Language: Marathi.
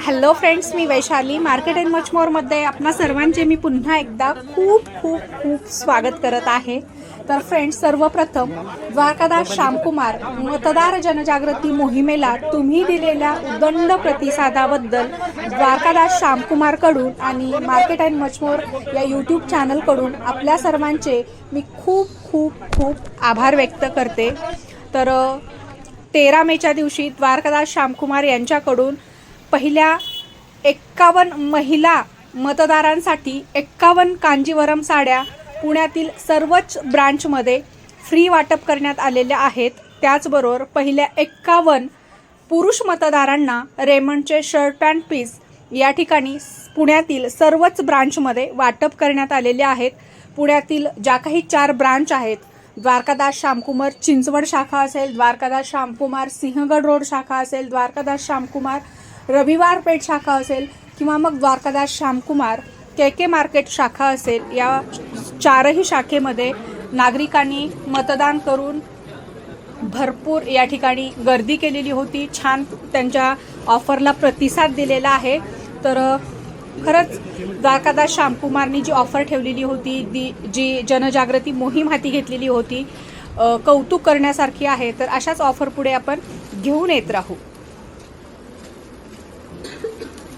हॅलो फ्रेंड्स मी वैशाली. मार्केट अँड मचमोरमध्ये आपणा सर्वांचे मी पुन्हा एकदा खूप खूप खूप स्वागत करत आहे. तर फ्रेंड्स सर्वप्रथम द्वारकादास श्यामकुमार मतदार जनजागृती मोहिमेला तुम्ही दिलेल्या उदंड प्रतिसादाबद्दल द्वारकादास श्यामकुमारकडून आणि मार्केट अँड मचमोर या यूट्यूब चॅनलकडून आपल्या सर्वांचे मी खूप खूप खूप आभार व्यक्त करते. तर तेरा मेच्या दिवशी द्वारकादास श्यामकुमार यांच्याकडून पहिल्या एक्कावन्न महिला मतदारांसाठी एक्कावन्न कांजीवरम साड्या पुण्यातील सर्वच ब्रांचमध्ये फ्री वाटप करण्यात आलेल्या आहेत. त्याचबरोबर पहिल्या एक्कावन्न पुरुष मतदारांना रेमंडचे शर्ट पॅन्ट पीस या ठिकाणी पुण्यातील सर्वच ब्रांचमध्ये वाटप करण्यात आलेले आहेत. पुण्यातील ज्या काही चार ब्रांच आहेत द्वारकादास श्यामकुमार चिंचवड शाखा असेल द्वारकादास श्यामकुमार सिंहगड रोड शाखा असेल द्वारकादास श्यामकुमार रविवार पेठ शाखा असेल किंवा मग Dwarkadas Shyamkumar K K market शाखा असेल या चारही शाखेमध्ये नागरिकांनी मतदान करून भरपूर या ठिकाणी गर्दी केलेली होती. छान त्यांच्या ऑफरला प्रतिसाद दिलेला आहे. तर खरंच द्वारकादास श्यामकुमारनी जी ऑफर ठेवलेली होती दी जी जनजागृती मोहीम हाती घेतलेली होती कौतुक करण्यासारखी आहे. तर अशाच ऑफर पुढे आपण घेऊन येत राहू.